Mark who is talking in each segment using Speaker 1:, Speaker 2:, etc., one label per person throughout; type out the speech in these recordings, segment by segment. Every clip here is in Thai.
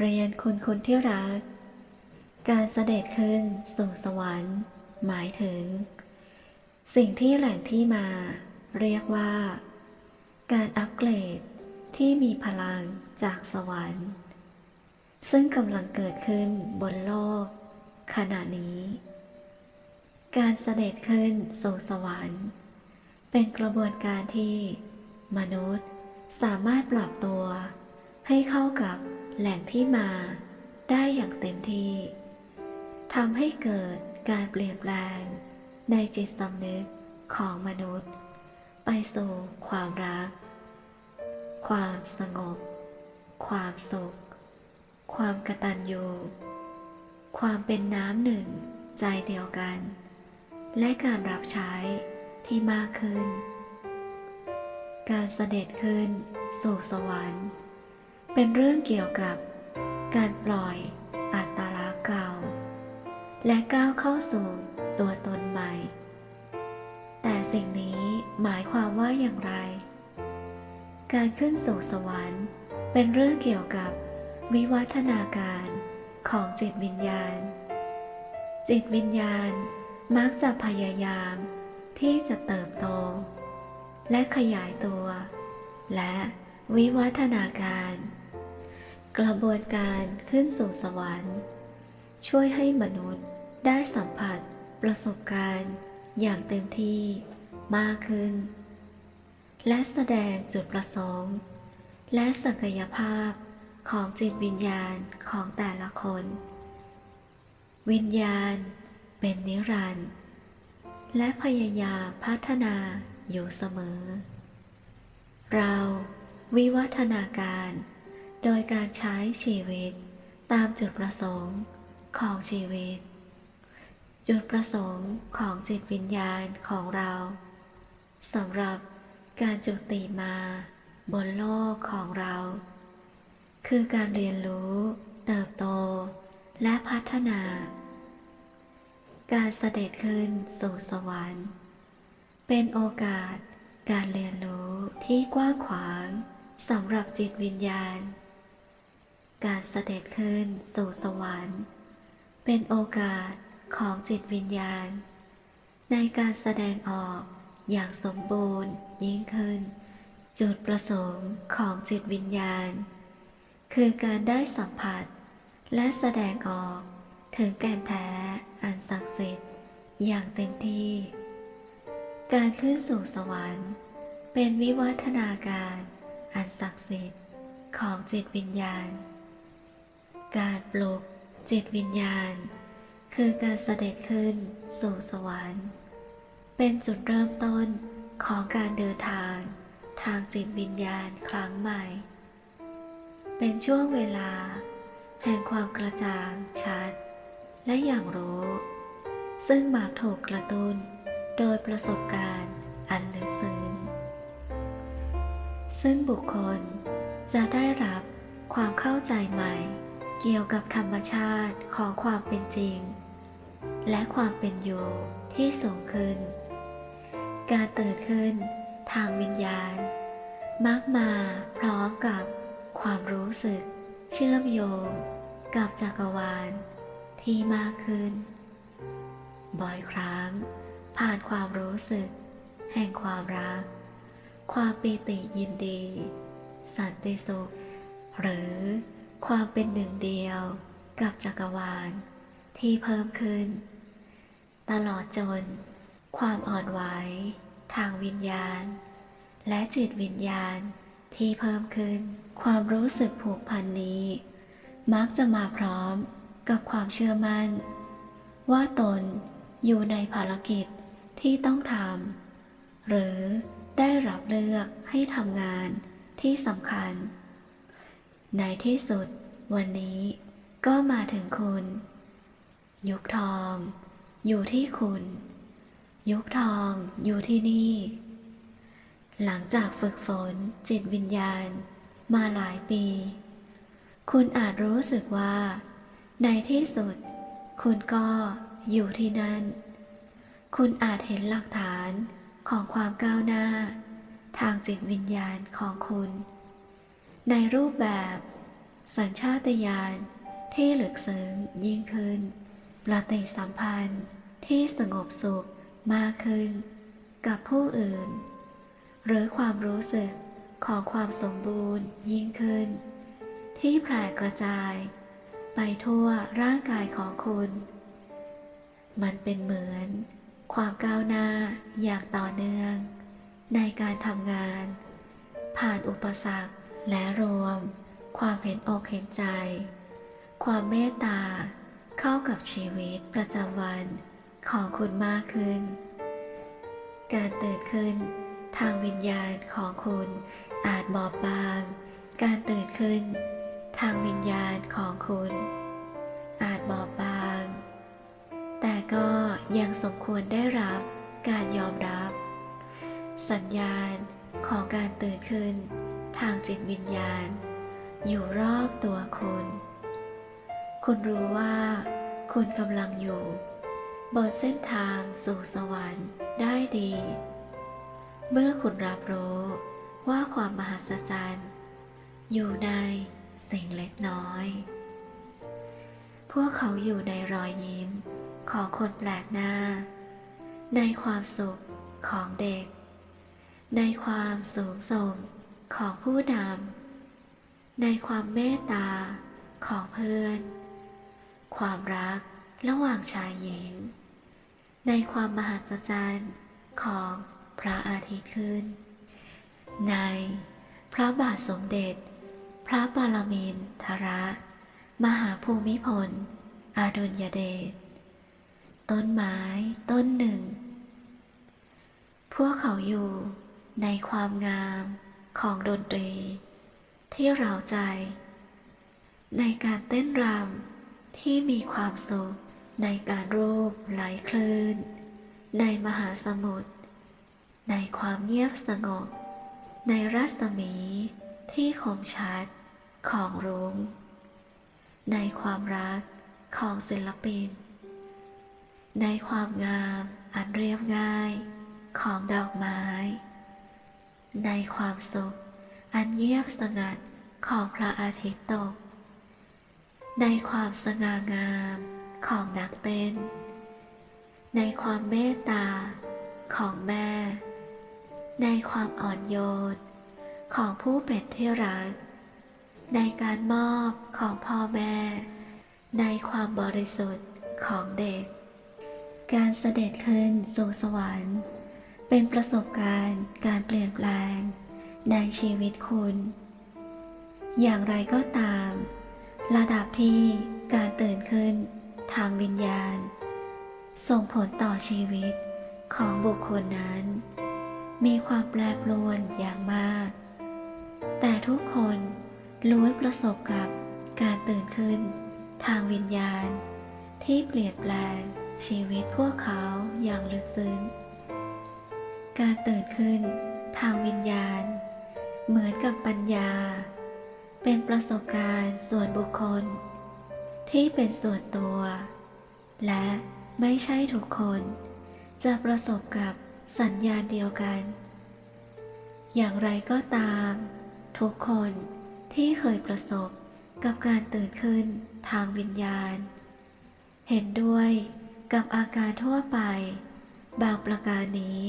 Speaker 1: เรียนคุณคุณที่รัก การเสด็จขึ้นสู่สวรรค์ หมายถึง สิ่งที่แหล่งที่มา เรียกว่า การอัปเกรดที่มีพลังจากสวรรค์ ซึ่งกำลังเกิดขึ้นบนโลก ขณะนี้ การเสด็จขึ้นสู่สวรรค์ เป็นกระบวนการที่ มนุษย์สามารถปรับตัวให้เข้ากับ แหล่งที่มาได้อย่างเต็มที่ทำให้เกิดการเปลี่ยนแปลงในจิตสำนึกของมนุษย์ ไปสู่ความรัก ความสงบ ความสุข ความกตัญญูความเป็นน้ำหนึ่งใจเดียวกัน และการรับใช้ที่มากขึ้น การเสด็จขึ้นสู่สวรรค์ เป็นเรื่องเกี่ยวกับการปล่อยอัตลักษณ์เก่า และก้าวเข้าสู่ตัวตนใหม่ แต่สิ่งนี้หมายความว่าอย่างไร การขึ้นสู่สวรรค์เป็นเรื่องเกี่ยวกับวิวัฒนาการของจิตวิญญาณ จิตวิญญาณมักจะพยายามที่จะเติบโต และขยายตัว และวิวัฒนาการ กระบวนการขึ้นสู่สวรรค์ ช่วยให้มนุษย์ได้สัมผัสประสบการณ์อย่างเต็มที่มากขึ้น และแสดงจุดประสงค์ และศักยภาพของจิตวิญญาณของแต่ละคน วิญญาณเป็นนิรันดร์และพยายามพัฒนาอยู่เสมอ เราวิวัฒนาการ โดยการใช้ชีวิตตามจุดประสงค์ของชีวิต จุดประสงค์ของจิตวิญญาณของเราสำหรับการจุติมาบนโลกของเรา คือการเรียนรู้ เติบโต และพัฒนา การเสด็จขึ้นสู่สวรรค์ เป็นโอกาสการเรียนรู้ที่กว้างขวางสำหรับจิตวิญญาณ การเสด็จขึ้นสู่สวรรค์ เป็นโอกาสของจิตวิญญาณ ในการแสดงออกอย่างสมบูรณ์ยิ่งขึ้น จุดประสงค์ของจิตวิญญาณ คือการได้สัมผัส และแสดงออกถึงแก่นแท้อันศักดิ์สิทธิ์อย่างเต็มที่ การขึ้นสู่สวรรค์ เป็นวิวัฒนาการอันศักดิ์สิทธิ์ของจิตวิญญาณ การปลุกจิตวิญญาณ คือการเสด็จขึ้นสู่สวรรค์ เป็นจุดเริ่มต้นของการเดินทาง ทางจิตวิญญาณครั้งใหม่ เป็นช่วงเวลา แห่งความกระจ่างชัด และอย่างรู้ ซึ่งมักถูกกระตุ้น โดยประสบการณ์อันลึกซึ้งซึ่งบุคคลจะได้รับความเข้าใจใหม่ เกี่ยวกับธรรมชาติของความเป็นจริง และความเป็นอยู่ที่สูงขึ้น การตื่นขึ้นทางวิญญาณ มักมาพร้อมกับความรู้สึก เชื่อมโยง กับจักรวาลที่มากขึ้น บ่อยครั้ง ผ่านความรู้สึก แห่งความรัก ความปีติยินดี สันติสุข หรือ ความเป็นหนึ่งเดียวกับจักรวาลที่เพิ่มขึ้น ตลอดจน ความอ่อนไหวทางวิญญาณ และจิตวิญญาณที่เพิ่มขึ้น ความรู้สึกผูกพันนี้ มักจะมาพร้อมกับความเชื่อมั่น ว่าตนอยู่ในภารกิจที่ต้องทำหรือได้รับเลือกให้ทำงานที่สำคัญ ในที่สุด วันนี้ก็มาถึงคุณ ยุคทอง อยู่ที่คุณ ยุคทองอยู่ที่นี่ หลังจากฝึกฝนจิตวิญญาณมาหลายปี คุณอาจรู้สึกว่า ในที่สุด คุณก็อยู่ที่นั่น คุณอาจเห็นหลักฐานของความก้าวหน้า ทางจิตวิญญาณของคุณ ในรูปแบบ สัญชาตญาณที่หลึกซึ้งยิ่งขึ้น ปฏิสัมพันธ์ที่สงบสุขมากขึ้น กับผู้อื่น หรือความรู้สึกของความสมบูรณ์ยิ่งขึ้น ที่แผ่กระจาย ไปทั่วร่างกายของคุณ มันเป็นเหมือน ความก้าวหน้าอย่างต่อเนื่อง ในการทำงาน ผ่านอุปสรรคและรวม ความเห็นอกเห็นใจ ความเมตตา เข้ากับชีวิตประจำวันของคุณมากขึ้น การตื่นขึ้น ทางวิญญาณของคุณอาจบอบบาง การตื่นขึ้น ทางวิญญาณของคุณ อาจบอบบาง แต่ก็ยังสมควรได้รับการยอมรับ สัญญาณของการตื่นขึ้น ทางจิตวิญญาณ อยู่รอบตัวคุณ คุณรู้ว่า คุณกำลังอยู่บนเส้นทางสู่สวรรค์ได้ดี เมื่อคุณรับรู้ว่าความมหัศจรรย์ อยู่ในสิ่งเล็กน้อย พวกเขาอยู่ในรอยยิ้มของคนแปลกหน้า ในความสุขของเด็ก ในความสูงส่งของผู้นำ ในความเมตตาของเพื่อน ความรักระหว่างชายหญิง ในความมหัศจรรย์ของพระอาทิตย์ขึ้น ในพระบาทสมเด็จ พระปรมินทรมหาภูมิพลอดุลยเดชต้นไม้ต้นหนึ่ง พวกเขาอยู่ในความงามของดนตรี ที่เราใจ ในการเต้นรำที่มีความสุขในการรูปไหลคลื่น ในมหาสมุทรในความเงียบสงบ ในรัศมีที่คมชัดของรุง้ง ในความรักของศิลปิน ในความงามอันเรียบง่ายของดอกไม้ ในความสุข อันเงียบสงัดของพระอาทิตย์ตก ในความสง่างามของนักเต้น ในความเมตตาของแม่ ในความอ่อนโยนของผู้เป็นที่รัก ในการมอบของพ่อแม่ ในความบริสุทธิ์ของเด็ก การเสด็จขึ้นสู่สวรรค์ เป็นประสบการณ์การเปลี่ยนแปลง ในชีวิตคุณ อย่างไรก็ตาม ระดับที่การตื่นขึ้นทางวิญญาณ ส่งผลต่อชีวิตของบุคคลนั้น มีความแปรปรวนอย่างมาก แต่ทุกคนล้วนประสบกับการตื่นขึ้น ทางวิญญาณ ที่เปลี่ยนแปลงชีวิตพวกเขาอย่างลึกซึ้ง การตื่นขึ้นทางวิญญาณ เหมือนกับปัญญา เป็นประสบการณ์ส่วนบุคคล ที่เป็นส่วนตัว และไม่ใช่ทุกคน จะประสบกับสัญญาณเดียวกัน อย่างไรก็ตาม ทุกคนที่เคยประสบกับการตื่นขึ้นทางวิญญาณ เห็นด้วยกับอาการทั่วไป บางประการนี้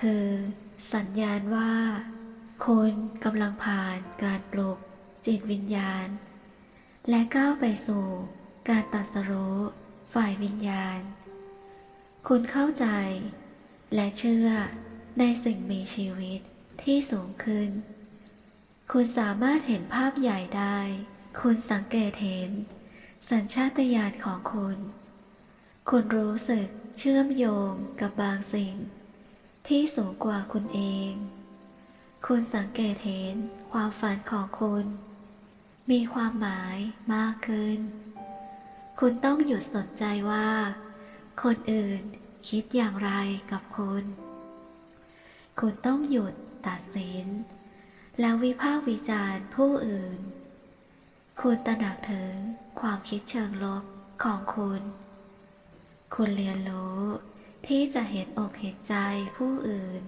Speaker 1: คือสัญญาณว่า คุณกำลังผ่านการปลุกจิตวิญญาณ และก้าวไปสู่การตัดสรู้ฝ่ายวิญญาณ คุณเข้าใจ และเชื่อในสิ่งมีชีวิตที่สูงขึ้น คุณสามารถเห็นภาพใหญ่ได้ คุณสังเกตเห็น สัญชาตญาณของคุณ คุณรู้สึกเชื่อมโยงกับบางสิ่ง ที่สูงกว่าคุณเอง คุณสังเกตเห็นความฝันของคุณ มีความหมายมากขึ้น คุณต้องหยุดสนใจว่า คนอื่นคิดอย่างไรกับคุณ คุณต้องหยุดตัดสิน แล้ววิพากษ์วิจารณ์ผู้อื่น คุณตระหนักถึงความคิดเชิงลบของคุณ คุณเรียนรู้ที่จะเห็นอกเห็นใจผู้อื่น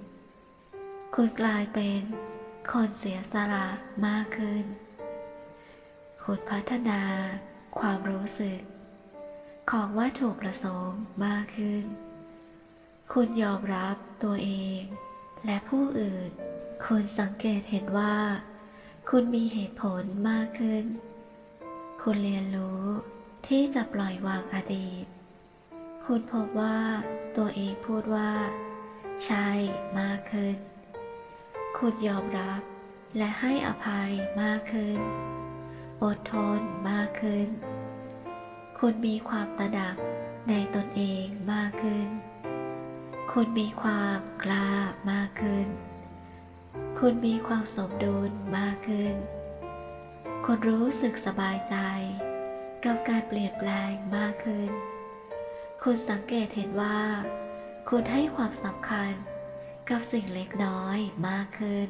Speaker 1: คุณกลายเป็นคนเสียสละมากขึ้น คุณพัฒนาความรู้สึก ของวัตถุประสงค์มากขึ้น คุณยอมรับตัวเอง และผู้อื่น คุณสังเกตเห็นว่า คุณมีเหตุผลมากขึ้น คุณเรียนรู้ที่จะปล่อยวางอดีต คุณพบว่าตัวเองพูดว่า ใช่มากขึ้น คุณยอมรับ และให้อภัยมากขึ้น อดทนมากขึ้น คุณมีความตระหนักในตนเองมากขึ้น คุณมีความกล้ามากขึ้น คุณมีความสมดุลมากขึ้น คุณรู้สึกสบายใจ กับการเปลี่ยนแปลงมากขึ้น คุณสังเกตเห็นว่า คุณให้ความสำคัญ กับสิ่งเล็กน้อยมากขึ้น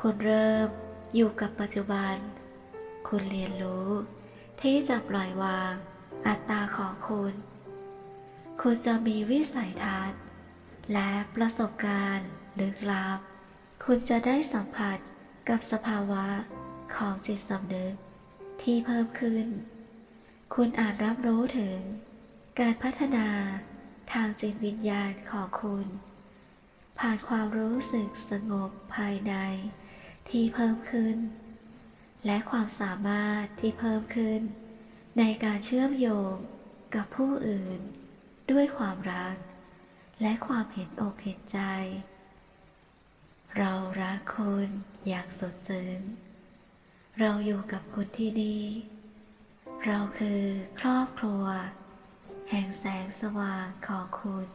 Speaker 1: คุณเริ่มอยู่กับปัจจุบัน คุณเรียนรู้ที่จะปล่อยวางอัตตาของคุณ คุณจะมีวิสัยทัศน์ และประสบการณ์ลึกลับ คุณจะได้สัมผัสกับสภาวะของจิตสำนึกที่เพิ่มขึ้น คุณอาจรับรู้ถึงการพัฒนาทางจิตวิญญาณของคุณ ผ่านความรู้สึกสงบภายในที่เพิ่มขึ้น และความสามารถที่เพิ่มขึ้น ในการเชื่อมโยงกับผู้อื่น ด้วยความรัก และความเห็นอกเห็นใจ เรารักคุณอย่างสุดซึ้งเราอยู่กับคุณที่ดี เราคือครอบครัว แห่งแสงสว่างของคุณ